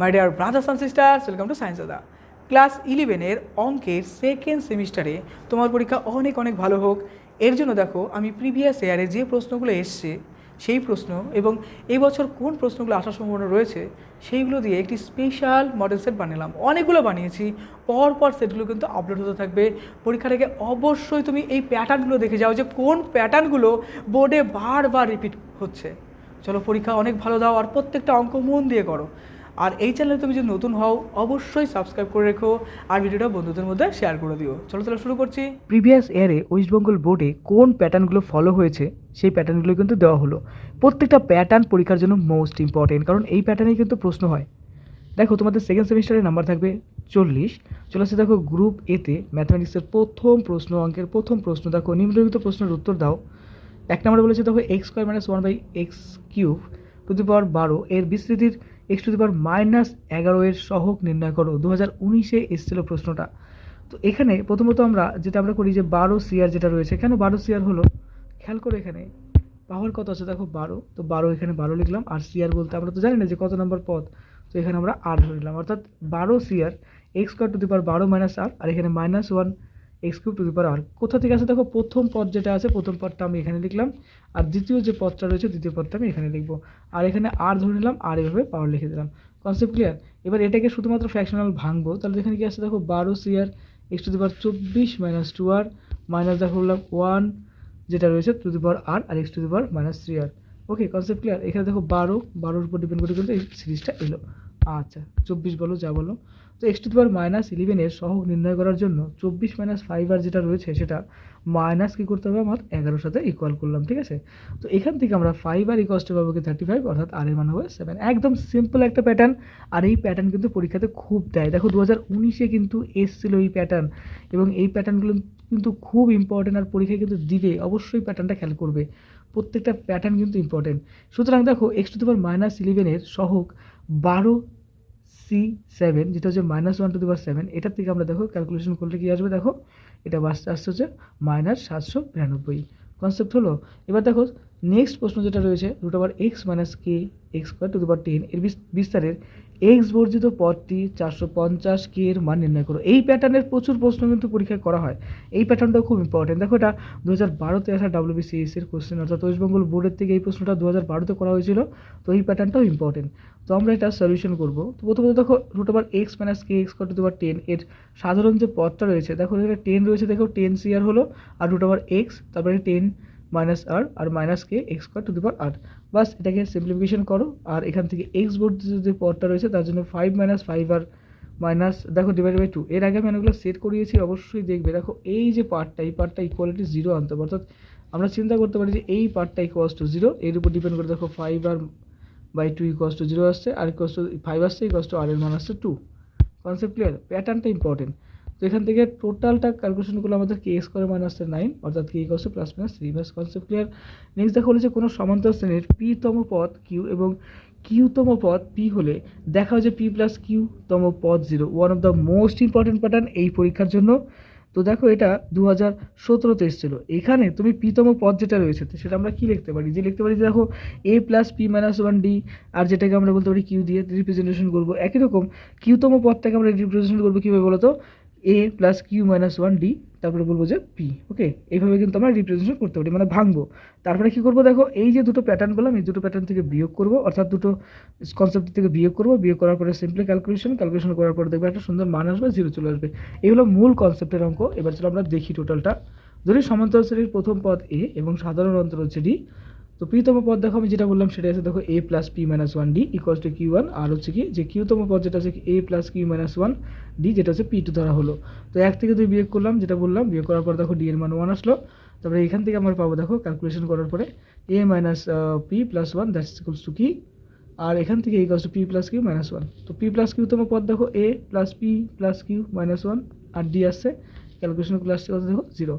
My dear brothers and sisters welcome to science Dada class ইলেভেনের অঙ্কের second সেমিস্টারে তোমার পরীক্ষা অনেক অনেক ভালো হোক। এর জন্য দেখো, আমি প্রিভিয়াস ইয়ারে যে প্রশ্নগুলো এসছে, সেই প্রশ্ন এবং এই বছর কোন প্রশ্নগুলো আসার সম্ভাবনা রয়েছে, সেইগুলো দিয়ে একটি স্পেশাল মডেল সেট বানালাম। অনেকগুলো বানিয়েছি পর পর সেটগুলো কিন্তু আপলোড হতে থাকবে। পরীক্ষার আগে অবশ্যই তুমি এই প্যাটার্নগুলো দেখে যাও যে কোন প্যাটার্নগুলো বোর্ডে বারবার রিপিট হচ্ছে। চলো, পরীক্ষা অনেক ভালো দাও আর প্রত্যেকটা অঙ্ক মন দিয়ে করো। আর এই চ্যানেলে তুমি যদি নতুন হও, অবশ্যই সাবস্ক্রাইব করে রেখো আর ভিডিওটা বন্ধুদের মধ্যে শেয়ার করে দিও। চলো তাহলে শুরু করছি। প্রিভিয়াস ইয়ারে ওয়েস্টবেঙ্গল বোর্ডে কোন প্যাটার্নগুলো ফলো হয়েছে, সেই প্যাটার্নগুলো কিন্তু দেওয়া হলো। প্রত্যেকটা প্যাটার্ন পরীক্ষার জন্য মোস্ট ইম্পর্টেন্ট কারণ এই প্যাটার্নেই কিন্তু প্রশ্ন হয়। দেখো, তোমাদের সেকেন্ড সেমিস্টারের নাম্বার থাকবে চল্লিশ। চলে আসছে দেখো গ্রুপ এতে ম্যাথমেটিক্সের প্রথম প্রশ্ন, অঙ্কের প্রথম প্রশ্ন। দেখো, নিম্নলিখিত প্রশ্নের উত্তর দাও। এক নম্বরে বলেছে দেখো x square minus one by x cube to the power বারো। এর বিস্তৃতির x to the power minus এগারো এর সহগ নির্ণয় করো। দু হাজার উনিশে এসেছিল প্রশ্নটা। তো এখানে প্রথমত আমরা যেটা আমরা করি যে বারো সিআর যেটা রয়েছে, কেন বারো সিআর হলো? খেয়াল করে এখানে পাওয়ার কত আছে দেখো বারো। তো বারো এখানে বারো লিখলাম, আর সিআর বলতে আমরা তো জানি না যে কত নম্বর পদ। তো এখানে আমরা আর ধরে নিলাম অর্থাৎ বারো C R x square to the power বারো মাইনাস আর আর এখানে minus one x cube to the r কোথা থেকে আছে দেখো, প্রথম পদ যেটা আছে, প্রথম পদটা আমি এখানে লিখলাম। আর দ্বিতীয় যে পদটা রয়েছে, দ্বিতীয় পদটা আমি এখানে লিখব। আর এখানে আর ধরে নিলাম আর এভাবে পাওয়ার লিখে দিলাম। কনসেপ্ট ক্লিয়ার এবার এটাকে শুধুমাত্র ফ্র্যাকশনাল ভাঙবো। তাহলে এখানে কি আছে দেখো, বারো C R x to the power চব্বিশ মাইনাস টু আর মাইনাস দেখো, বললাম ওয়ান যেটা রয়েছে to the power R R x to the power minus three r okay concept clear এখানে দেখো, বারো, বারোর উপর ডিপেন্ড করে কিন্তু এই সিরিজটা এলো। আচ্ছা চব্বিশ বলো, যা বলো। তো x to the power minus ইলেভেনের সহগ নির্ণয় করার জন্য চব্বিশ মাইনাস ফাইভ আর যেটা রয়েছে সেটা মাইনাস কী করতে হবে? আমার এগারোর সাথে ইকুয়াল করলাম, ঠিক আছে? তো এখান থেকে আমরা ফাইভ আর ইকোয়াস পাবো কি থার্টি ফাইভ অর্থাৎ আর এর মান হবে সেভেন একদম সিম্পল একটা প্যাটার্ন আর এই প্যাটার্ন কিন্তু পরীক্ষাতে খুব দেয়। দেখো দু হাজার উনিশে কিন্তু এসছিল এই প্যাটার্ন এবং এই প্যাটার্নগুলো কিন্তু খুব ইম্পর্টেন্ট আর পরীক্ষায় কিন্তু দিবে। অবশ্যই প্যাটার্নটা খেয়াল করবে। প্রত্যেকটা প্যাটার্ন কিন্তু ইম্পর্টেন্ট সুতরাং দেখো x to the power minus ইলেভেনের সহগ বারো সি সেভেন যেটা হচ্ছে minus one to the power seven এটার থেকে আমরা দেখো ক্যালকুলেশন করলে কী আসবে? দেখো, এটা আসতে আসছে হচ্ছে মাইনাস সাতশো বিরানব্বই। কনসেপ্ট হলো, এবার দেখো নেক্সট প্রশ্ন যেটা রয়েছে root over x minus k x square to the power ten এর বিস্তারের এক্স বর্জিত পদটি চারশো পঞ্চাশ কে এর মান নির্ণয় করো। এই প্যাটার্নের প্রচুর প্রশ্ন কিন্তু পরীক্ষায় করা হয়। এই প্যাটার্নটাও খুব ইম্পর্টেন্ট দেখো এটা দু হাজার বারোতে আসা ডাব্লিউবিসিএস এর কোশ্চেন অর্থাৎ ওয়েস্ট বেঙ্গল বোর্ডের থেকে এই প্রশ্নটা দু হাজার বারোতে করা হয়েছিল। তো এই প্যাটার্নটাও ইম্পর্টেন্ট তো আমরা এটা সলিউশন করব। তো প্রথমত দেখো root over x minus k x to the power ten এর সাধারণ যে পদটা রয়েছে, দেখো এখানে টেন রয়েছে, দেখো টেন সি আর হলো, আর রুট ওভার এক্স তারপরে ten minus R R minus k x square to the power আট বাস এটাকে সিম্পলিফিকেশন করো, আর এখান থেকে এক্স বোর্ড যে পদটা রয়েছে, তার জন্য five minus five r minus দেখো ডিভাইড বাই টু এর আগে আমি অনেকগুলো সেট করিয়েছি, অবশ্যই দেখবে। দেখো, এই যে পার্টটা, এই পার্টটা ইকুয়ালিটি জিরো আনতে হবে। অর্থাৎ আমরা চিন্তা করতে পারি যে এই পার্টটা ইকুয়াস টু জিরো এর উপর ডিপেন্ড করে দেখো five r by two equals to zero আসছে, আর ইকুয়াস টু ফাইভ আসছে ইকুয়াস টু আর এর মান আসছে টু কনসেপ্ট ক্লিয়ার প্যাটার্নটা ইম্পর্টেন্ট তো এখান থেকে টোটালটা ক্যালকুলেশনগুলো আমাদের কে স্কোয়ার আসছে নাইন অর্থাৎ k equals to plus minus three bus concept clear next দেখা হলো যে কোনো সমান্তর শ্রেণির পিতম পদ কিউ এবং কিউতম পদ পি হলে দেখা হয় যে পি প্লাস কিউ তম পদ zero one of the most important pattern এই পরীক্ষার জন্য। তো দেখো এটা দু হাজার সতেরোতে এসেছিল। এখানে তুমি পিতম পদ যেটা রয়েছে সেটা আমরা কী লিখতে পারি? যে লিখতে পারি যে দেখো a plus p minus one d আর যেটাকে আমরা বলতে পারি কিউ দিয়ে রিপ্রেজেন্টেশন করব। একই রকম কিউতম পদটাকে আমরা রিপ্রেজেন্টেশন করব কীভাবে বলো তো a plus q minus one d তারপরে বলব যে পি ওকে এইভাবে কিন্তু আমরা রিপ্রেজেন্টেশন করতে পারি মানে ভাঙবো। তারপরে কী করব দেখো, এই যে দুটো প্যাটার্ন বললাম, এই দুটো প্যাটার্ন থেকে বিয়োগ করব, অর্থাৎ দুটো কনসেপ্ট থেকে বিয়োগ করব, বিয়োগ করার পরে সিম্পলি ক্যালকুলেশন ক্যালকুলেশন করার পরে দেখবে একটা সুন্দর মান আসবে জিরো চলে আসবে। এই হলো মূল কনসেপ্টের অঙ্ক, এবার চলো আমরা দেখি টোটালটা যদি সমান্তরাল শ্রেণির প্রথম পদ এ এবং সাধারণ অন্তর হচ্ছে ডি তো পিতম পদ দেখো, আমি যেটা বললাম সেটা আছে, দেখো a plus p minus one d equals to q one আর হচ্ছে কি যে কিউতম পদ যেটা আছে a plus q minus one d যেটা হচ্ছে পি টু ধরা হলো। তো এক থেকে দুই বিয়োগ করলাম, যেটা বললাম, বিয়োগ করার পর দেখো ডি এর মান ওয়ান আসলো। তারপরে এখান থেকে আমরা পাবো দেখো ক্যালকুলেশন করার পরে a minus p plus one that's equals to কি আর এখান থেকে equals to p plus q minus one তো পি প্লাস কিউ তম পদ দেখো a plus p plus q minus one R D আসছে। ক্যালকুলেশন কত দেখো জিরো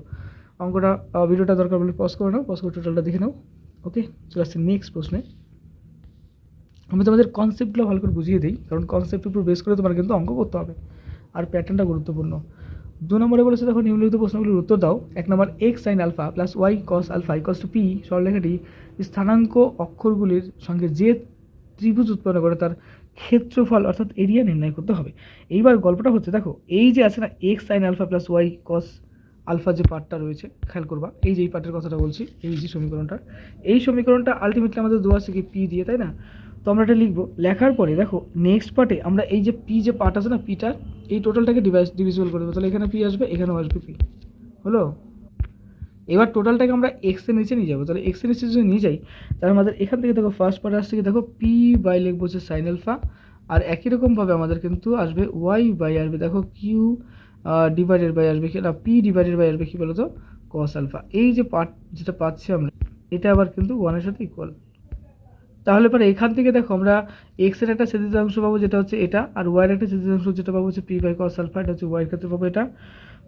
অঙ্কটা ভিডিওটা দরকার বলে পজ করে নাও পজ করে টোটালটা দেখে নাও। ওকে চলে আসছে নেক্সট প্রশ্নে আমি তোমাদের কনসেপ্টগুলো ভালো করে বুঝিয়ে দিই। কারণ কনসেপ্টের উপর বেস করে তোমার কিন্তু অঙ্ক করতে হবে। আর প্যাটার্নটা গুরুত্বপূর্ণ। দু নম্বরে বলেছে, দেখো, নিম্নলিখিত প্রশ্নগুলির উত্তর দাও। এক নম্বর x sine alpha plus y cos alpha equals to p সরলরেখাটি স্থানাঙ্ক অক্ষরগুলির সঙ্গে যে ত্রিভুজ উৎপন্ন করে, তার ক্ষেত্রফল অর্থাৎ এরিয়া নির্ণয় করতে হবে। এইবার গল্পটা হচ্ছে, দেখো, এই যে আছে না x sine alpha plus y cos alpha যে পার্টটা রয়েছে, খেয়াল করবা, এই যে এই পার্টের কথাটা বলছি, এই যে সমীকরণটা, এই সমীকরণটা আলটিমেটলি আমাদের দেওয়া আছে কি পি দিয়ে, তাই না? তো আমরা এটা লিখব, লেখার পরে দেখো নেক্সট পার্টে আমরা এই যে পি যে পার্ট আছে না পিটার এই টোটালটাকে ডিভাইস ডিভিজিবল করে দেবো। তাহলে এখানে পি আসবে, এখানেও আসবে পি হলো? এবার টোটালটাকে আমরা এক্সের নিচে নিয়ে যাব। তাহলে এক্সের নিচে যদি নিয়ে যাই, তাহলে আমাদের এখান থেকে দেখো ফার্স্ট পার্ট আসছে কি? দেখো পি বাই লিখব হচ্ছে সাইন আলফা আর একই রকমভাবে আমাদের কিন্তু আসবে ওয়াই বাই আসবে দেখো কিউ ডিভাইডেড বাই আসবে কি? না পি ডিভাইডেড বাই আসবে কি বলো তো কস আলফা এই যে পার্ট যেটা পাচ্ছি আমরা, এটা আবার কিন্তু ওয়ানের সাথে ইকুয়াল তাহলে পরে এখান থেকে দেখো আমরা এক্সের একটা সেদিতাংশ পাবো, যেটা হচ্ছে এটা, আর ওয়াইয়ের একটা সেদিতাংশ যেটা পাবো হচ্ছে পি বাই কস আলফা এটা হচ্ছে ওয়াইয়ের ক্ষেত্রে পাবো এটা।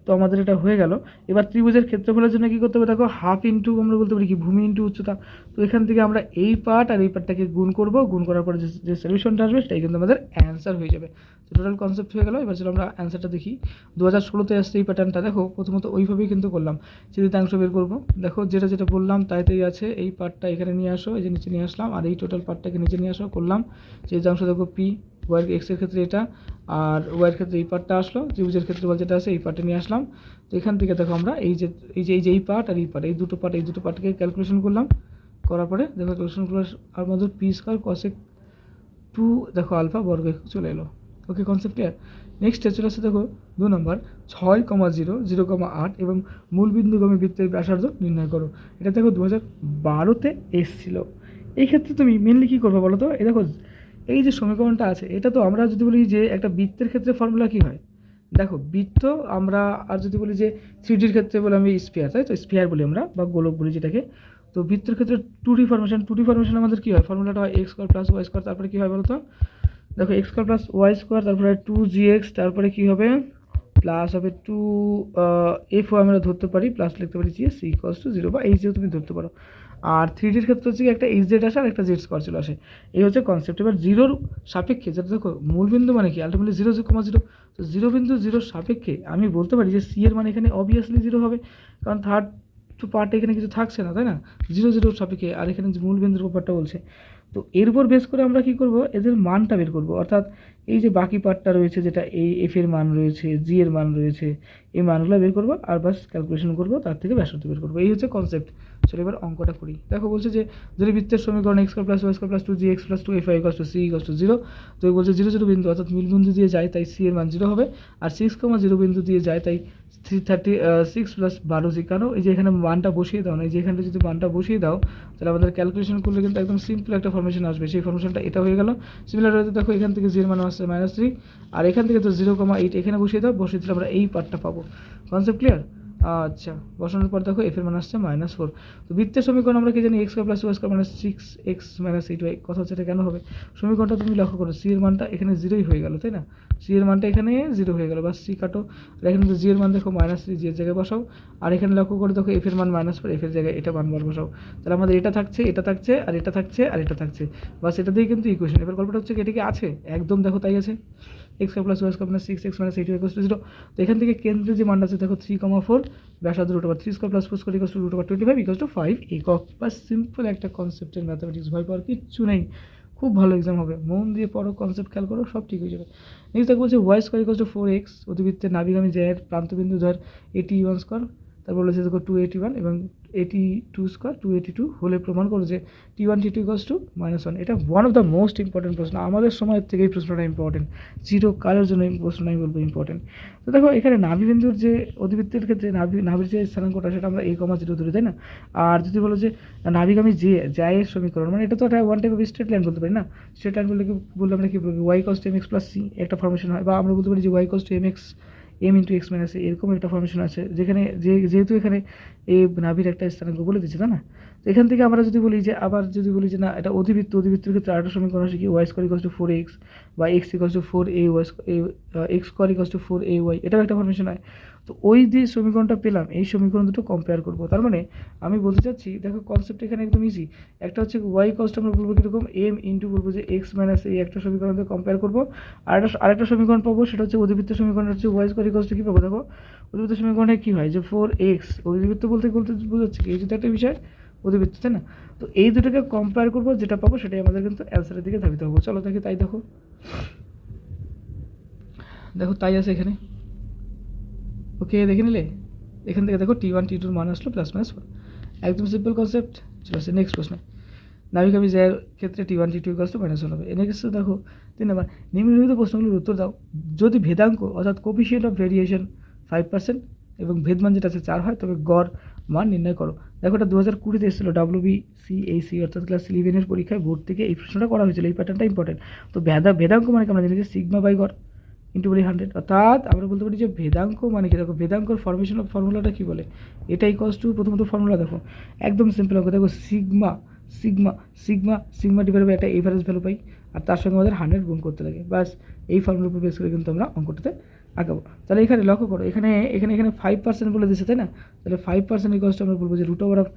তো আমাদের এটা হয়ে গেল। এবার ত্রিভুজের ক্ষেত্রফলের জন্য কী করতে হবে? দেখো হাফ ইন্টু আমরা বলতে পারি কি, ভূমি ইন্টু উচ্চতা। তো এখান থেকে আমরা এই পার্ট আর এই পার্টটাকে গুণ করব। গুণ করার পরে যে সলিউশনটা আসবে, সেটাই কিন্তু আমাদের অ্যান্সার হয়ে যাবে। তো টোটাল কনসেপ্ট হয়ে গেল। এবার চলো আমরা অ্যান্সারটা দেখি। দু হাজার ষোলোতে আসছে এই প্যাটার্নটা দেখো, প্রথমত ওইভাবেই কিন্তু করলাম। চিত্রাংশ বের করব। দেখো, যেটা যেটা বললাম, তাইতেই আছে। এই পার্টটা এখানে নিয়ে আসো, এই যে নিচে নিয়ে আসলাম। আর এই টোটাল পার্টটাকে নিচে নিয়ে আসো, করলাম। চিত্রাংশ দেখো পি ওয়াই এক্সের ক্ষেত্রে এটা, আর ওয়াইয়ের ক্ষেত্রে এই পার্টটা আসলো, ত্রিভুজের ক্ষেত্রে বল যেটা আছে এই পার্টে নিয়ে আসলাম। তো এখান থেকে দেখো আমরা এই যে এই যে এই যে এই পার্ট আর এই পার্ট এই দুটো পার্ট এই দুটো পার্টকে ক্যালকুলেশন করলাম। করার পরে দেখো ক্যালকুলেশন করার আর মধ্যে পি স্কোয়ার কসেক টু দেখো আলফা বর্গ চলে এলো। ওকে কনসেপ্ট ক্লিয়ার নেক্সট চলে আসছে দেখো দু নম্বর ছয় কমা জিরো জিরো কমা আট এবং মূল বিন্দুগামী বৃত্তের ব্যাসার্ধ নির্ণয় করো। এটা দেখো দু হাজার বারোতে এসছিল। এই ক্ষেত্রে তুমি মেনলি কী করবে বলো তো? এই দেখো এই যে সমীকরণটা আছে, এটা তো আমরা যদি বলি যে একটা বৃত্তের ক্ষেত্রে ফর্মুলা কী হয়? দেখো, বৃত্ত আমরা আর যদি বলি যে থ্রিডির ক্ষেত্রে বলে আমি স্পেয়ার তাই তো? স্পিয়ার বলি আমরা, বা গোলক বলি যেটাকে। তো বৃত্তের ক্ষেত্রে two D formation two D formation আমাদের কী হয়? ফর্মুলাটা হয় x square plus y square তারপরে কী হয় বলো তো দেখো x square plus y square তারপরে টু জি এক্স তারপরে কী হবে? প্লাস হবে টু এফ আমরা ধরতে পারি প্লাস লিখতে পারি g c equals to zero বা এই জিও তুমি ধরতে পারো। আর থ্রি ডির ক্ষেত্রে হচ্ছে কি একটা এইচ জেড আসে আর একটা জেড স্কোয়ার চলে আসে। এই হচ্ছে কনসেপ্ট এবার জিরোর সাপেক্ষে, যেটা দেখো মূল বিন্দু মানে কি? Ultimately zero zero comma zero তো জিরো বিন্দু জিরোর সাপেক্ষে আমি বলতে পারি যে সি এর মানে এখানে অবভিয়াসলি জিরো হবে। কারণ থার্ড পার্ট এখানে কিছু থাকছে না, তাই না? জিরো জিরোর সাপেক্ষে। আর এখানে মূল বিন্দুর ব্যাপারটা বলছে। তো এর উপর করে আমরা কী করব? এদের মানটা বের করব। অর্থাৎ এই যে বাকি পার্টটা রয়েছে, যেটা এই এফ এর মান রয়েছে জি এর মান রয়েছে, এই মানগুলো বের করব আর বাস ক্যালকুলেশন করব, তার থেকে ব্যাসার্ধ বের করব। এই হচ্ছে কনসেপ্ট চলো এবার অঙ্কটা করি। দেখো বলছে যে, যদি বৃত্তের সমীকরণ x plus y plus two g x plus two f I c equals to zero তো বলছে জিরো জিরো বিন্দু, অর্থাৎ মিল বিন্দু দিয়ে যায়, তাই সি এর মান জিরো হবে। আর সিক্স কমা জিরো বিন্দু দিয়ে যায়, তাই থ্রি থার্টি সিক্স প্লাস বারো জি কেন এই যে এখানে মানটা বসিয়ে দাও না, এই যে এখানটা যদি মানটা বসিয়ে দাও, তাহলে আমাদের ক্যালকুলেশন করলে কিন্তু একদম সিম্পল একটা ফর্মেশন আসবে। সেই ফর্মেশনটা এটা হয়ে গেল। সিমিলার হয়তো দেখো, এখান থেকে জিরো মান আসছে মাইনাস থ্রি আর এখান থেকে তো জিরো কমা এইট এখানে বসিয়ে দাও, বসিয়ে দিলে আমরা এই পার্টটা পাবো। কনসেপ্ট ক্লিয়ার আচ্ছা বসানোর পর দেখো এফ এর মান আসছে মাইনাস ফোর তো বৃত্তের সমীকরণ আমরা কি জানি? X plus y square minus six x minus eight y কথা হচ্ছে এটা কেন হবে? সমীকরণটা তুমি লক্ষ্য করো সি এর মানটা এখানে জিরোই হয়ে গেল, তাই না? সি এর মানটা এখানে জিরো হয়ে গেল বা সি কাটো। আর এখানে জি এর মান দেখো মাইনাস থ্রি জি এর জায়গায় বসাও। আর এখানে লক্ষ্য করে দেখো এফ এর মান মাইনাস ফোর এফ এর জায়গায় এটা মান বার বসাও। তাহলে আমাদের এটা থাকছে এটা থাকছে, আর এটা থাকছে, আর এটা থাকছে। বাস এটা দিয়ে কিন্তু ইকুয়েশন এবার গল্পটা হচ্ছে কি, এটা কি আছে? একদম দেখো তাই আছে। X plus y square minus six x minus eight equals to zero তো এখান থেকে কেন্দ্রে যে মানটা আছে, দেখো three comma four ব্যাসাদ root over three square plus four square equals to root over twenty five equals to five একক বা সিম্পল একটা কনসেপ্টের ম্যাথামেটিক্স ভয় পাওয়ার কিচ্ছু নেই। খুব ভালো এক্সাম হবে। মন দিয়ে পড়ো কনসেপ্ট খেয়াল করো, সব ঠিক হয়ে যাবে। নেক্সট দেখো বলছে y square equals to four x অতিবৃত্তের নাবিগামী জয়ের প্রান্তবিন্দু ধর এটি ওয়ান স্কোয়ার তারপর বলেছে দেখো টু এইটি ওয়ান এবং eighty two square two eighty two হলে প্রমাণ করো যে t one t two equals to minus one এটা one of the most important প্রশ্ন। আমাদের সময়ের থেকে এই প্রশ্নটা ইম্পর্টেন্ট জিরো কালের জন্য এই প্রশ্নটা আমি বলব ইম্পর্টেন্ট তো দেখো, এখানে নাভিবিন্দুর যে অধিবৃত্তের ক্ষেত্রে নাভি নাভির যে স্থানাঙ্কটা সেটা আমরা এই কমা জিরো ধরি, তাই না? আর যদি বলো যে নাভিগামী যে জায়ের সমীকরণ মানে এটা তো একটা one type of straight line বলতে পারি না? স্ট্রেট লাইন বললে কি বললে আমরা কি, বলব ওয়াই কস্ট এম এক্স প্লাস সি একটা ফর্মেশন হয়, বা আমরা বলতে পারি যে y cost m x m into x minus এরকম একটা ফর্মেশন আছে যেখানে যে যেহেতু এখানে এ নাভির একটা স্থানাঙ্ক বলে দিচ্ছে তাই না? এখান থেকে আমরা যদি বলি যে, আবার যদি বলি যে, না, এটা অধিবৃত্ত, অধিবৃত্তের ক্ষেত্রে আরেকটা সমীকরণ আছে কি? Y square equals to four x বা x equals to four a y x square equals to four a y এটাও একটা ফর্মেশন হয়। তো ওই যে সমীকরণটা পেলাম, এই সমীকরণ দুটো কম্পেয়ার করব। তার মানে আমি বলতে চাচ্ছি, দেখো কনসেপ্ট এখানে একদম ইজি একটা হচ্ছে ওয়াই কস্ট আমরা বলব কীরকম? এম ইন্টু বলব যে এক্স মাইনাস এই একটা সমীকরণ দিয়ে কম্পেয়ার করব। আর আরেকটা সমীকরণ পাবো, সেটা হচ্ছে অধিবৃত্ত সমীকরণ হচ্ছে ওয়াই স্কোয়ার ইকস টু কী পাবো? দেখো, অধিবৃত্ত সমীকরণে কী হয়? যে ফোর এক্স অধিবৃত্ত বলতে বলতে বোঝাচ্ছে কি? এই যদি একটা বিষয় অধিবৃত্ত, তাই না? তো এই দুটোকে কম্পেয়ার করব, যেটা পাবো সেটাই আমাদের কিন্তু অ্যান্সারের দিকে ধাবিত হব। চলো দেখি, তাই দেখো। দেখো, তাই আছে এখানে। ওকে দেখে নিলে? এখান থেকে দেখো টি ওয়ান টি টুর মান আসলো প্লাস মাইনাস একদম সিম্পল কনসেপ্ট চলে আসছে নেক্সট প্রশ্ন। নাবিক আমি যার ক্ষেত্রে t one t two equals to minus one হবে। এনে ক্ষেত্রে দেখো, তিন নম্বর। নিম্নলিখিত প্রশ্নগুলোর উত্তর দাও। যদি ভেদাঙ্ক, অর্থাৎ coefficient of variation five percent এবং ভেদমান যেটা আছে চার হয়, তবে গড় মান নির্ণয় করো। দেখো এটা দু হাজার কুড়িতে এসেছিল ডাব্লিউ বি সি এই সি অর্থাৎ ক্লাস ইলেভেনের পরীক্ষায় বোর্ড থেকে এই প্রশ্নটা করা হয়েছিল, এই প্যাটার্নটা ইম্পর্টেন্ট তো ভেদা, ভেদাঙ্ক মানে আমরা জানি যে সিগমা বাই গড় ইন্টু বলি হান্ড্রেড অর্থাৎ আমরা বলতে পারি যে ভেদাঙ্ক মানে কি? দেখো ভেদাঙ্কর ফর্মেশন অফ ফর্মুলাটা কী বলে? এটাই কস টু প্রথমত ফর্মুলা দেখো। একদম সিম্পল অঙ্ক। দেখো sigma sigma sigma sigma divide by একটা এভারেজ ভ্যালু পাই। আর তার সঙ্গে আমাদের হান্ড্রেড গুণ করতে লাগে। ব্যাস, এই ফর্মুলার উপর বেস করে কিন্তু আমরা অঙ্কটাতে আঁকাবো তাহলে এখানে লক্ষ্য করো, এখানে এখানে এখানে ফাইভ পার্সেন্ট বলে দিচ্ছে তাই না? তাহলে ফাইভ পার্সেন্ট ইকোয়াসটা আমরা বলব যে root over of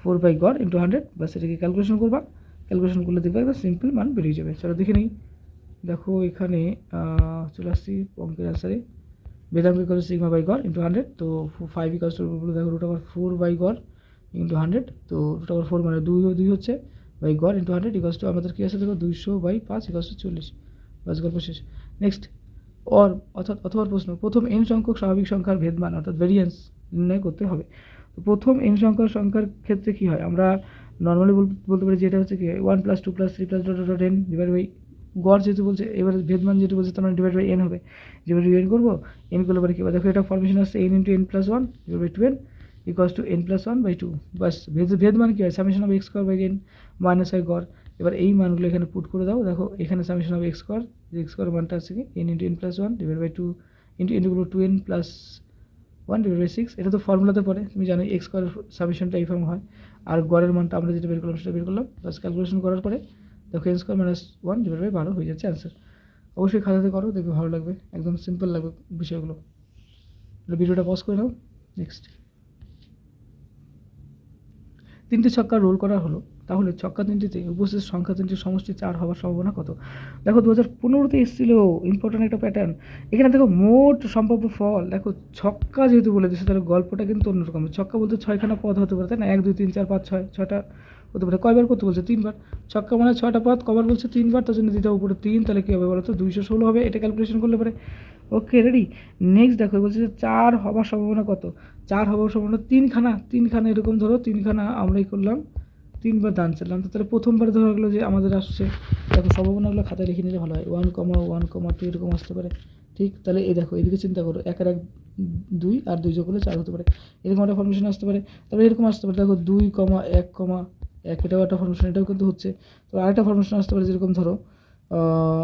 four by god into hundred বা সেটাকে ক্যালকুলেশন করবা। ক্যালকুলেশন করলে দেখবে একদম সিম্পল মান বেরিয়ে যাবে। চলো দেখে নিই। দেখো এখানে চলে আসছি অঙ্কের আনসারে বেদাঙ্ক ইকাল সিগমা বাই গড় ইন্টু হান্ড্রেড তো ফাইভ ইকালস দেখো রুট ওভার ফোর বাই গড় ইন্টু হান্ড্রেড তো রুট ওভার ফোর মানে দুই দুই হচ্ছে বাই গড় ইন্টু হান্ড্রেড ইকালস টু আমাদের কী আছে দেখো? দুইশো বাই পাঁচ ইকালস টু চল্লিশ। বাস গল্প শেষ। নেক্সট অর, অর্থাৎ, অথবা প্রশ্ন, প্রথম এন সংখ্যক স্বাভাবিক সংখ্যার ভেদমান, অর্থাৎ ভেরিয়েন্স নির্ণয় করতে হবে। তো প্রথম এন সংখ্যার সংখ্যার ক্ষেত্রে কী হয়? আমরা নর্মালি বলতে পারি যে এটা হচ্ছে কি one plus two plus three plus dot dot n divide by গড় যেহেতু বলছে, এবারে ভেদমান যেহেতু বলছে, তার মানে ডিভাইড বাই এন হবে। ডিভাইড বাই এন করব এন করলে পরে কী হবে? দেখো, এটা ফর্মেশন আসছে n into n plus one divide by two n equals to n plus one by two বাস ভেদ, ভেদমান কী হয়? Summation of x square by n minus হয় গড়। এবার এই মানগুলো এখানে পুট করে দাও। দেখো, এখানে সামেশন অফ এক্স স্কোয়ার যে এক্স স্কোয়ার মানটা আছে কি? N into n plus one divide by two into এনগুলো two n plus one divide by six এটা তো ফর্মুলাতে পড়ে, তুমি জানো এক্স স্কোয়ার সামেশনটা এই ফর্ম হয়। আর গড়ের মানটা আমরা যেটা বের করলাম সেটা বের করলাম প্লাস ক্যালকুলেশন করার পরে দেখো n square minus one divide by বারো হয়ে যাচ্ছে অ্যান্সার অবশ্যই খাতাতে করো, দেখবে ভালো লাগবে, একদম সিম্পল লাগবে বিষয়গুলো। ভিডিওটা পজ করে নাও নেক্সট তিনটি ছক্কা রোল করা হলো। তাহলে ছক্কা তিনটিতে উপস্থিত সংখ্যা তিনটির সমষ্টি চার হওয়ার সম্ভাবনা কত? দেখো দু হাজার পনেরোতে এসেছিল ইম্পর্ট্যান্ট একটা প্যাটার্ন এখানে দেখো মোট সম্ভাব্য ফল। দেখো, ছক্কা যেহেতু বলে দিচ্ছে তাহলে গল্পটা কিন্তু অন্যরকম। ছক্কা বলতে ছয়খানা পদ হতে পারে, তাই না? এক, দুই, তিন, চার, পাঁচ, ছয়, ছয়টা হতে পারে। কয়বার করতে বলছে? তিনবার। ছক্কা মানে ছয়টা পদ, কবার বলছে তিনবার, তার জন্য দিতে উপরে তিন, তাহলে কী হবে বলো তো দুইশো ষোলো হবে, এটা ক্যালকুলেশন করলে পরে। ওকে রেডি নেক্সট দেখো, বলছে যে চার হওয়ার সম্ভাবনা কত? চার হওয়ার সম্ভাবনা তিনখানা। তিনখানা এরকম ধরো, তিনখানা আমরাই করলাম। তিনবার দান চাইলাম। তো তাহলে প্রথমবার ধরা গেলো যে আমাদের আসছে। দেখো সম্ভাবনাগুলো খাতায় লিখে নিলে ভালো হয়। One comma one comma two এরকম আসতে পারে। ঠিক? তাহলে এই দেখো, এদিকে চিন্তা করো। এক আর এক, দুই আর দুই যোগ করলে চার হতে পারে। এরকম একটা ফর্মেশন আসতে পারে। তারপরে এরকম আসতে পারে। দেখো দুই কমা এক কমা এক এটাও একটা ফর্মেশন এটাও কিন্তু হচ্ছে। তো আরেকটা ফর্মেশন আসতে পারে যেরকম ধরো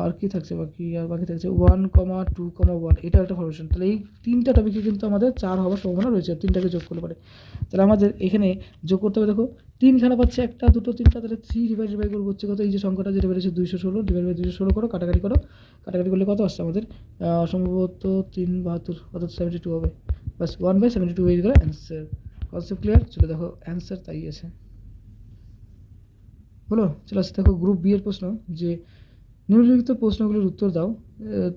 আর কি থাকছে বাকি? আর বাকি থাকছে one comma two comma one এটা একটা ফর্মেশন তাহলে এই তিনটা টপিকে কিন্তু আমাদের চার হওয়ার সম্ভাবনা রয়েছে। তিনটাকে যোগ করতে পারে। তাহলে আমাদের এখানে যোগ করতে হবে, দেখো তিনখানা পাচ্ছে, একটা, দুটো, তিনটা, তাহলে থ্রি ডিভাইড বাই করব হচ্ছে কত? এই যে সংখ্যাটা যেটা বেড়েছে দুইশো ষোলো ডিভাইড বাই দুইশো ষোলো করো, কাটাকাটি করো। কাটাকাটি করলে কত আসছে আমাদের? সম্ভবত তিন বাহাত্তর, অর্থাৎ সেভেন্টি টু হবে। বাস ওয়ান বাই সেভেন্টি টু হয়ে গেলে অ্যান্সার কনসেপ্ট ক্লিয়ার চলে দেখো অ্যান্সার তাই আছে। বলো, চলে আসছে দেখো গ্রুপ বি এর প্রশ্ন, যে নিম্নলিখিত প্রশ্নগুলির উত্তর দাও।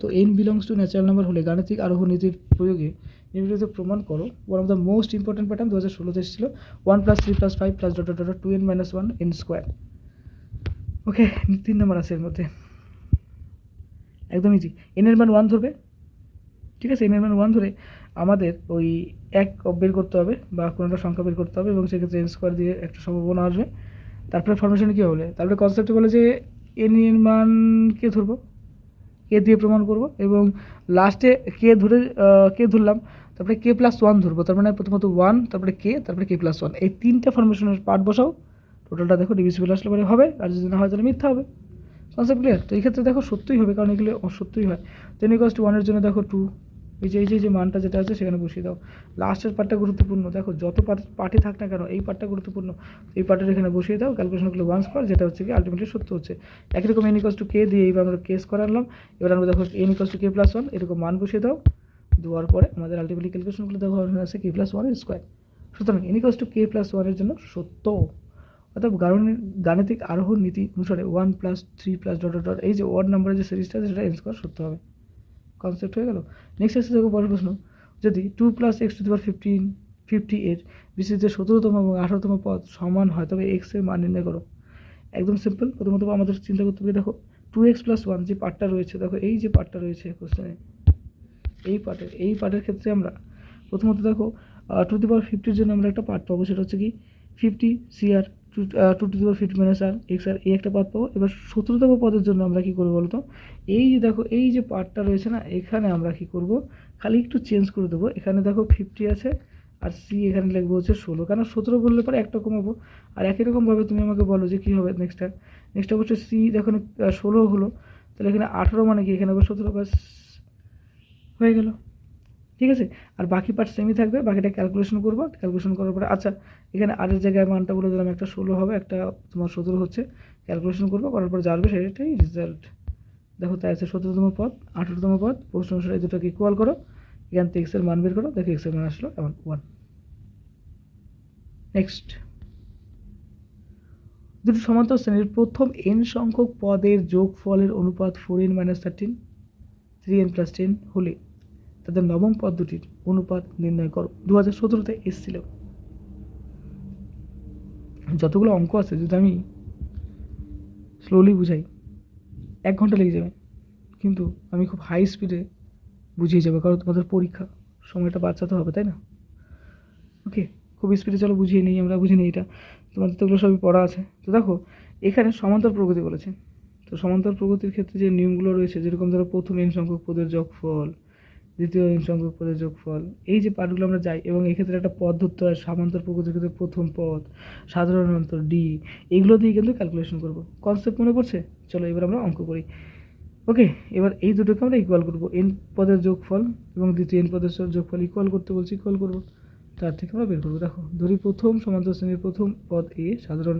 তো n belongs to natural number হলে গাণিতিক আরোহ নীতির প্রয়োগে নিম্নলিখিত প্রমাণ করো one of the most important pattern দু হাজার ষোলোতে এসেছিল one plus three plus five plus dot dot two n minus one n square okay তিন নম্বর আছে এর মধ্যে। একদম ইজি এনের মান ওয়ান ধরবে। ঠিক আছে এনের মান ওয়ান ধরে আমাদের ওই এক বের করতে হবে বা কোনো একটা সংখ্যা বের করতে হবে এবং সেক্ষেত্রে এন স্কোয়ার দিয়ে একটা সম্ভাবনা আসবে। তারপরে ফর্মেশনে কী হবে? তারপরে কনসেপ্ট বলে যে এন এর মান কে ধরবো? কে দিয়ে প্রমাণ করব? এবং লাস্টে কে ধরে কে ধরলাম? তারপরে কে প্লাস ওয়ান ধরবো। তার মানে প্রথমত ওয়ান তারপরে কে তারপরে কে প্লাস ওয়ান এই তিনটা ফর্মেশনের পার্ট বসাও। টোটালটা দেখো ডিভিসিবল আসলে পরে হবে। আর যদি না হয়, তাহলে মিথ্যা হবে। কনসেপ্ট ক্লিয়ার তো এই ক্ষেত্রে দেখো সত্যই হবে, কারণ এগুলো সত্যই হয়। টেন ইকোয়াস টু ওয়ানের জন্য দেখো টু এই যে এই যে যে মানটা যেটা আছে সেখানে বসিয়ে দাও। লাস্টের পার্টটা গুরুত্বপূর্ণ। দেখো, যত পার্টি থাক না কেন, এই পার্টটা গুরুত্বপূর্ণ। এই পার্টের এখানে বসিয়ে দাও। ক্যালকুলেশনগুলো ওয়ান্স কর, যেটা হচ্ছে কি আলটিমেটলি সত্য হচ্ছে। একই রকম এন ইকোয়াস টু কে দিয়ে এইবার আমরা কেস করে আনলাম এবার আমরা দেখো n equals to k plus one এরকম মান বসিয়ে দাও। দেওয়ার পরে আমাদের আলটিমেটলি ক্যালকুলেশন করলে দেখো আছে কে প্লাস ওয়ান স্কোয়ার সুতরাং n equals to k plus ওয়ানের জন্য সত্য। অর্থাৎ গাণিতিক আরোহণ নীতি অনুসারে one plus three plus dot dot এই যে ওয়ার্ড নাম্বারের যে সিরিজটা আছে, সেটা এন স্কোয়ার সত্য হবে। কনসেপ্ট হয়ে গেল? নেক্সট আসছে দেখো পরের প্রশ্ন। যদি two plus x to the power fifteen fifty এর বিস্তৃত সতেরোতম এবং আঠারোতম পদ সমান হয়, তবে এক্সের মান নির্ণয় করো। একদম সিম্পল প্রথমত আমাদের চিন্তা করতে হবে দেখো টু এক্স প্লাস ওয়ান যে পার্টটা রয়েছে, দেখো এই যে পার্টটা রয়েছে কোশ্চেনে এই পার্টের এই পার্টের ক্ষেত্রে আমরা প্রথমত দেখো টু দি পাওয়ার ফিফটির জন্য আমরা একটা পার্ট পাবো, সেটা হচ্ছে কি fifty C r two two to the power fifty minus r x r এই একটা পার্ট পাবো। এবার সতেরোতম পদের জন্য আমরা কী করব বলতো এই যে দেখো, এই যে পার্টটা রয়েছে না, এখানে আমরা কি করব? খালি একটু চেঞ্জ করে দেবো। এখানে দেখো ফিফটি আছে, আর সি এখানে লিখব হচ্ছে ষোলো। কারণ সতেরো বললে পরে একটা কমাবো। আর একই রকমভাবে তুমি আমাকে বলো যে কী হবে নেক্সটটা নেক্সটটা হচ্ছে সি দেখো ষোলো হলো। তাহলে এখানে আঠেরো মানে কি? এখানে হবে সতেরো বাস হয়ে গেল। ঠিক আছে? আর বাকি পার্ট সেমই থাকবে। বাকিটা ক্যালকুলেশন করব। ক্যালকুলেশন করার পরে আচ্ছা এখানে আরের জায়গায় মানটা বলে দিলাম, একটা ষোলো হবে, একটা তোমার সতেরো হচ্ছে। ক্যালকুলেশন করব, করার পর জানবে সেটাই রেজাল্ট দেখো, তাই আছে সতেরোতম পদ, আঠেরোতম পদ, প্রশ্ন অনুসারে দুটোকে ইকুয়াল করো। এখান থেকে এক্সের মান বের করো, দেখো এক্সের মান আসলো এমন ওয়ান নেক্সট দুটি সমান্তর শ্রেণির প্রথম এন সংখ্যক পদের যোগফলের অনুপাত four n minus thirteen three n plus ten হলে তাদের নবম পদ দুটির অনুপাত নির্ণয় করো। দু হাজার সতেরোতে এসেছিল। যতগুলো অঙ্ক আছে, যদি আমি স্লোলি বুঝাই এক ঘণ্টা লেগে যাবে। কিন্তু আমি খুব হাই স্পিডে বুঝিয়ে যাব, কারণ তোমাদের পরীক্ষা, সময়টা বাঁচাতে হবে, তাই না? ওকে খুব স্পিডে চলো, বুঝিয়ে নিই, আমরা বুঝে নিই এটা। তোমাদের তো সবই পড়া আছে। তো দেখো, এখানে সমান্তর প্রগতি বলেছে। তো সমান্তর প্রগতির ক্ষেত্রে যে নিয়মগুলো রয়েছে, যেরকম ধরো প্রথম এন সংখ্যক পদের যোগফল দ্বিতীয় সংখ্যক পদের যোগফল। এই যে পার্টগুলো আমরা যাই, এবং এক্ষেত্রে একটা পদ ধরতে হয়, সমান্তর প্রগতির ক্ষেত্রে প্রথম পদ, সাধারণ অন্তর ডি এগুলো দিয়ে কিন্তু ক্যালকুলেশন করব। কনসেপ্ট মনে পড়ছে? চলো এবার আমরা অঙ্ক করি। ওকে এবার এই দুটোকে আমরা ইকুয়াল করব। এন পদের যোগফল এবং দ্বিতীয় এন পদের যোগফল ইকুয়াল করতে বলছি ইকুয়াল করব। তার থেকে আমরা বের করব। দেখো, ধরি প্রথম সমান্তর শ্রেণির প্রথম পদ এ সাধারণ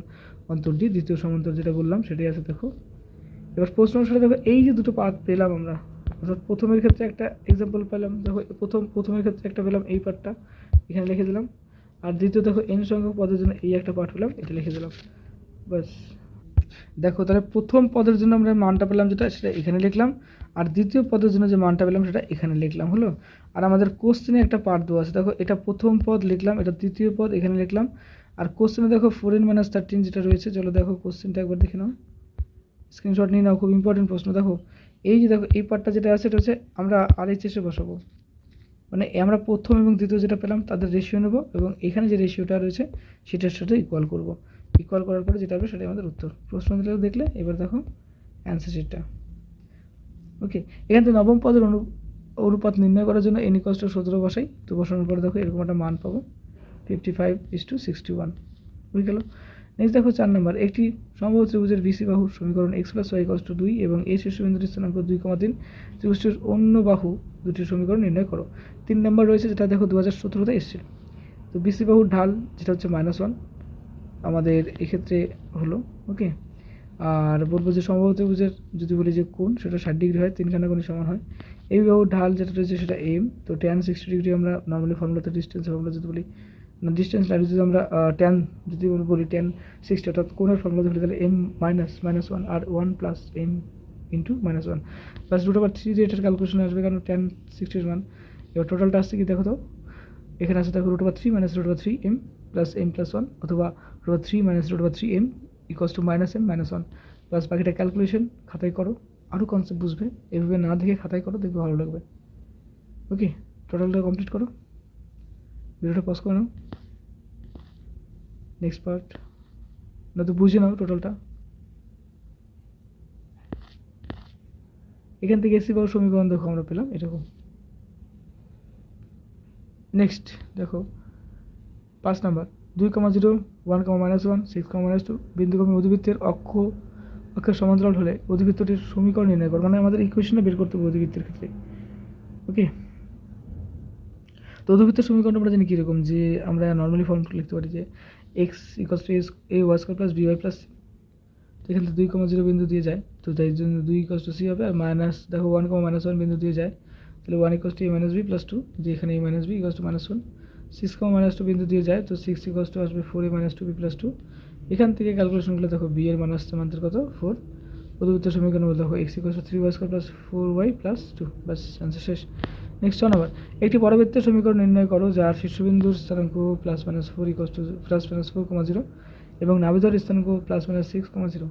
অন্তর ডি দ্বিতীয় সমান্তর যেটা বললাম, সেটাই আছে, দেখো। এবার প্রশ্ন অনুসারে দেখো, এই যে দুটো পার্ট পেলাম আমরা অর্থাৎ প্রথমের ক্ষেত্রে একটা এক্সাম্পল পেলাম, দেখো প্রথম, প্রথমের ক্ষেত্রে একটা পেলাম এই পার্টটা এখানে লিখে দিলাম। আর দ্বিতীয়, দেখো এন সংখ্যক পদের জন্য এই একটা পার্ট পেলাম, এটা লিখে দিলাম। বাস দেখো, তাহলে প্রথম পদের জন্য আমরা মানটা পেলাম যেটা, সেটা এখানে লিখলাম। আর দ্বিতীয় পদের জন্য যে মানটা পেলাম, সেটা এখানে লিখলাম, হলো? আর আমাদের কোশ্চেনে একটা পার্ট দেওয়া আছে। দেখো, এটা প্রথম পদ লিখলাম, এটা দ্বিতীয় পদ এখানে লিখলাম। আর কোশ্চেনে দেখো ফোর এন মাইনাস থার্টিন যেটা রয়েছে, চলো দেখো কোশ্চেনটা একবার দেখে নাও। স্ক্রিনশট নিয়ে নাও, খুব ইম্পর্টেন্ট প্রশ্ন, দেখো। এই যে দেখো, এই পার্টটা যেটা আছে, এটা হচ্ছে আমরা আর এইচ এসে বসাবো। মানে আমরা প্রথম এবং দ্বিতীয় যেটা পেলাম, তাদের রেশিও নেব এবং এখানে যে রেশিওটা রয়েছে, সেটার সাথে ইকুয়াল করব। ইকুয়াল করার পরে যেটা হবে, সেটাই আমাদের উত্তর। প্রশ্ন দিলে দেখলে, এবার দেখো অ্যান্সার শিটটা ওকে এখান থেকে নবম পদের অনু অনুপাত নির্ণয় করার জন্য এন ইকস্ট সতেরো বসাই। তো বসানোর পরে দেখো, এরকম একটা মান পাবো। Fifty five is to sixty one বুঝে গেল? নেক্সট দেখো চার নম্বর। একটি সম্ভব ত্রিভুজের বিসি বাহুর সমীকরণ এক্স প্লাস ওয়াই কষ্ট দুই এবং এই শীর্ষবিন্দুটির স্থানাঙ্ক দুই কমা তিন। ত্রিভুজটির অন্য বাহু দুটির সমীকরণ নির্ণয় করো। তিন নম্বর রয়েছে যেটা দেখো দু হাজার সতেরোতে এসেছিল। তো বিসি বাহুর ঢাল যেটা হচ্ছে মাইনাস ওয়ান আমাদের এক্ষেত্রে হলো ওকে আর বলব যে সম্ভব ত্রিভুজের যদি বলি যে কোণ, সেটা ষাট ডিগ্রি হয় তিনখানা কোণই সমান হয়। এই বাহুর ঢাল যেটা রয়েছে সেটা এম তো ট্যান সিক্সটি ডিগ্রি আমরা নর্মালি ফর্মুলাতে ডিস্টেন্স ফর্মুলা যদি বলি ডিস্টেন্স লাইন যদি আমরা টেন যদি আমরা বলি টেন সিক্সটি অর্থাৎ কোণের ফর্মুলা ধরি তাহলে এম মাইনাস মাইনাস ওয়ান আর one plus m into minus one plus root over three রেটের ক্যালকুলেশন আসবে, কারণ ট্যান সিক্সটির মান। এবার টোটালটা আসছে কি, দেখো তো? এখানে আছে, দেখো root over three minus root over three m plus m plus one অথবা root over three minus root over three m equals to minus m minus one plus বাকিটা ক্যালকুলেশন খাতায় করো আরও কনসেপ্ট বুঝবে। এভাবে না দেখে খাতায় করো, দেখবে ভালো লাগবে। ওকে টোটালটা কমপ্লিট করো। ভিডিওটা পজ করে নাও। নেক্সট পার্ট না তো বুঝে নাও টোটালটা এখান থেকে এসি পাওয়ার সমীকরণ দেখো আমরা পেলাম, এরকম। নেক্সট দেখো। পাঁচ নাম্বার। দুই comma zero one comma minus one six comma minus two বিন্দুকমে অধিবৃত্তের অক্ষ, অক্ষের সমান্তরাল হলে অধিবৃত্তটির সমীকরণ নির্ণয় করো। মানে আমাদের ইকুয়েশনটা বের করতে হবে অধিবৃত্তের ক্ষেত্রে। ওকে তো অধিবৃত্তের সমীকরণ আমরা জানি কীরকম, যে আমরা নর্মালি ফর্ম লিখতে পারি যে x equals to s a y square plus b y plus তো এখান থেকে দুই কমা জিরো বিন্দু দিয়ে যায়, তো তাই জন্য দুই ইকস টু সি হবে, আর মাইনাস দেখো ওয়ান কমা মাইনাস ওয়ান বিন্দু দিয়ে যায়। তাহলে one equals to a minus b plus two যে এখানে a minus b equals to minus one six comma minus two বিন্দু দিয়ে যায়, তো সিক্স ইকস টু আসবে four a minus two b plus two এখান থেকে ক্যালকুলেশন করলে দেখো বি এর মান আসছে কত? ফোর অধিবৃত্ত সমীকরণ দেখো x equals to three y square plus four y plus two bus answer শেষ। নেক্সট ছ নম্বর একটি পরবর্তী সমীকরণ নির্ণয় করো যার শীর্ষবিন্দুর স্থানাঙ্ক plus minus four equals to plus minus four comma zero এবং নাবিদর স্থানাঙ্ক plus minus six comma zero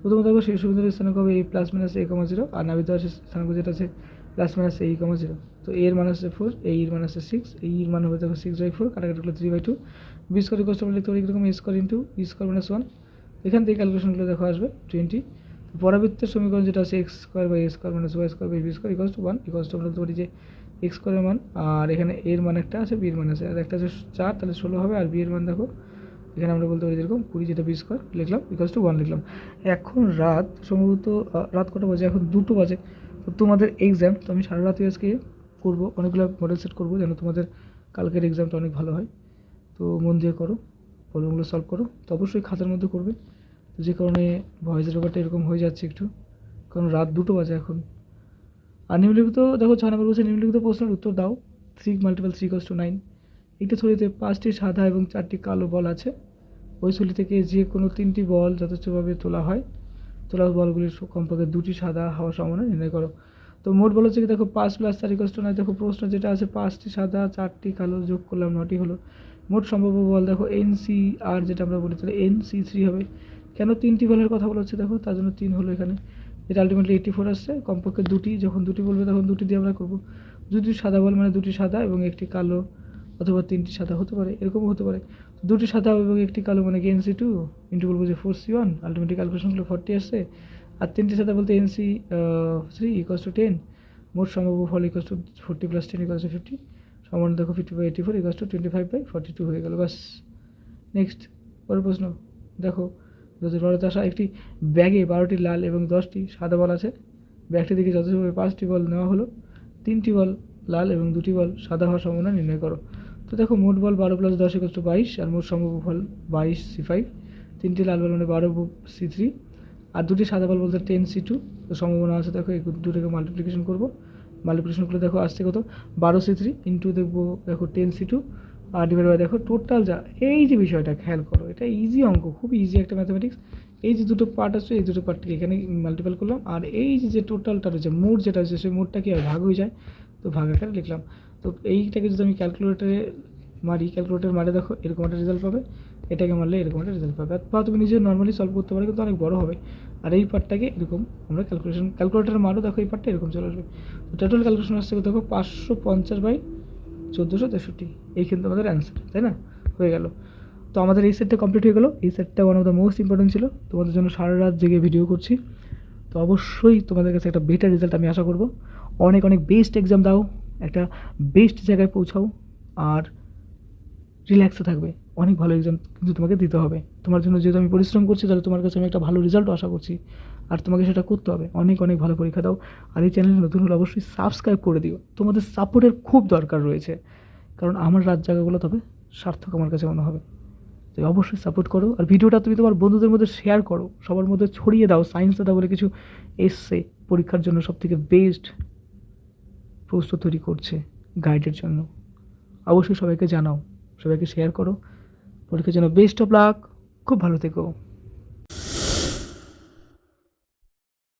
প্রথমত দেখো শীর্ষবিন্দুর স্থানাঙ্ক হবে এই plus minus a comma zero আর নাবিদর স্থানাঙ্ক যেটা আছে প্লাস মাইনাস এই কমা জিরো তো এর মান আছে ফোর এই এর মান সিক্স এই এর মান হবে দেখো সিক্স বাই ফোর কাটাকাটি করলে three by two b square equals to লিখতে পারি এরকম square into square minus one এখান থেকে ক্যালকুলেশনগুলো দেখো আসবে টোয়েন্টি পরাবৃত্তের সমীকরণ যেটা আছে x square by a square minus y square by b square equals to one equals to আমরা বলতে পারি যে এক্স স্কোয়ারের মান, আর এখানে এর মান একটা আছে বির মান আছে। আর একটা আছে চার, তাহলে ষোলো হবে, আর বি এর মান দেখো, এখানে আমরা বলতে পারি যেরকম কুড়ি যেটা বি স্কোয়ার লিখলাম ইকস টু ওয়ান লিখলাম। এখন রাত, সম্ভবত রাত কটা বাজে? এখন দুটো বাজে। তো তোমাদের এক্সাম তো আমি সারা রাতে আজকে করব, অনেকগুলো মডেল সেট করব, যেন তোমাদের কালকের এক্সামটা অনেক ভালো হয়। তো মন দিয়ে করো প্রবলেমগুলো সলভ করো। তো অবশ্যই খাতার মধ্যে করবে। যে কারণে ভয়েসের ব্যাপারটা এরকম হয়ে যাচ্ছে একটু। কারণ রাত দুটো বাজে এখন। আর নিম্নলিখিত, দেখো ছয় নম্বর বলছে নিম্নলিখিত প্রশ্নের উত্তর দাও। Three multiple three cross two nine একটি থলিতে পাঁচটি সাদা এবং চারটি কালো বল আছে। ওই থলি থেকে যে কোনো তিনটি বল যথেষ্টভাবে তোলা হয়। তোলা বলগুলির কমপক্ষে দুটি সাদা হওয়া সম্ভাবনা নির্ণয় করো। তো মোট বল হচ্ছে কি, দেখো পাঁচ প্লাস চার ইকস টু নয় দেখো প্রশ্ন যেটা আছে, পাঁচটি সাদা, চারটি কালো যোগ করলাম নটি হলো। মোট সম্ভাব্য বল দেখো এন সি আর যেটা আমরা বলি, তাহলে এন সি থ্রি হবে। কেন তিনটি বলের কথা বলা হচ্ছে দেখো? তার জন্য তিন হলো এখানে। এটা আলটিমেটলি এইটি ফোর আসছে, কমপক্ষে দুটি, যখন দুটি বলবে তখন দুটি দিয়ে আমরা করব। দুটি সাদা বল মানে দুটি সাদা এবং একটি কালো অথবা তিনটি সাদা হতে পারে, এরকমও হতে পারে। দুটি সাদা এবং একটি কালো মানে কি এনসি টু ইন্টু বলব যে ফোর সি ওয়ান আলটিমেটলি ক্যালকুলেশনগুলো ফর্টি আসছে। আর তিনটি সাদা বলতে n C three equals to ten মোট সম্ভাব্য ফল equals to forty plus ten equals to fifty সমান দেখো fifty by eighty four equals to twenty five by forty two হয়ে গেল বাস নেক্সট পরের প্রশ্ন। দেখো হাজার বারোতে আসা একটি ব্যাগে বারোটি লাল এবং দশটি সাদা বল আছে ব্যাগটি থেকে যথেষ্টভাবে পাঁচটি বল নেওয়া হলো। তিনটি বল লাল এবং দুটি বল সাদা হওয়ার সম্ভাবনা নির্ণয় করো। তো দেখো, মোট বল বারো প্লাস দশ টু বাইশ, আর মোট সম্ভাব্য ফল বাইশ সি ফাইভ তিনটি লাল বল মানে বারো সি থ্রি আর দুটি সাদা বল বলতে টেন সি টু তো সম্ভাবনা আছে, দেখো, এই দুটোকে মাল্টিপ্লিকেশন করব। মাল্টিপ্লিকেশন করলে দেখো, আসছে কত? বারো সি থ্রি ইন্টু দেখব, দেখো টেন সি টু আর ডিভাইড বাই দেখো টোটাল যা, এই যে বিষয়টা, খেয়াল করো, এটা ইজি অঙ্ক, খুব ইজি একটা ম্যাথামেটিক্স এই যে দুটো পার্ট আছে, এই দুটো পার্টকে এখানে মাল্টিপল করলাম, আর এই যে টোটালটা রয়েছে, মোট যেটা রয়েছে, সেই মোটটা কি ভাগ হয়ে যায়, তো ভাগ আকারে লিখলাম। তো এইটাকে যদি আমি ক্যালকুলেটারে মারি ক্যালকুলেটার মারে দেখো, এরকম একটা রেজাল্ট পাবে। এটাকে মারলে এরকম একটা রেজাল্ট পাবে। বা তুমি নিজে নর্মালি সলভ করতে পারো, কিন্তু অনেক বড় হবে। আর এই পার্টটাকে এরকম আমরা ক্যালকুলেশন ক্যালকুলেটারে মারো, দেখো এই পার্টটা এরকম চলে আসবে। টোটাল ক্যালকুলেশন আসছে, দেখো পাঁচশো পঞ্চাশ বাই চোদ্দোশো তেষট্টি। এই কিন্তু আমাদের অ্যান্সার তাই না? হয়ে গেল। তো আমাদের এই সেটটা কমপ্লিট হয়ে গেলো। এই সেটটা one of the most important ছিল। তোমাদের জন্য সারা রাত জেগে ভিডিও করছি। তো অবশ্যই তোমাদের কাছে একটা বেটার রেজাল্ট আমি আশা করব। অনেক অনেক বেস্ট এক্সাম দাও। একটা বেস্ট জায়গায় পৌঁছাও। আর রিল্যাক্সে থাকবে। অনেক ভালো এক্সাম কিন্তু তোমাকে দিতে হবে। তোমার জন্য যেহেতু আমি পরিশ্রম করছি, তাহলে তোমার কাছে আমি একটা ভালো রেজাল্ট আশা করছি। আর তোমাকে সেটা করতে হবে। অনেক অনেক ভালো পরীক্ষা দাও। আর এই চ্যানেলে নতুন হলে অবশ্যই সাবস্ক্রাইব করে দিও। তোমাদের সাপোর্টের খুব দরকার রয়েছে। কারণ আমার রাত জায়গাগুলো তবে সার্থক আমার কাছে মনে হবে। তো অবশ্যই সাপোর্ট করো। আর ভিডিওটা তুমি তোমার বন্ধুদের মধ্যে শেয়ার করো। সবার মধ্যে ছড়িয়ে দাও। সায়েন্স দাদা বলে কিছু এসছে পরীক্ষার জন্য সবথেকে বেস্ট প্রস্তুত তৈরি করছে গাইডের জন্য। অবশ্যই সবাইকে জানাও। সবাইকে শেয়ার করো। পরীক্ষার জন্য বেস্ট অফ লাক খুব ভালো থেকো।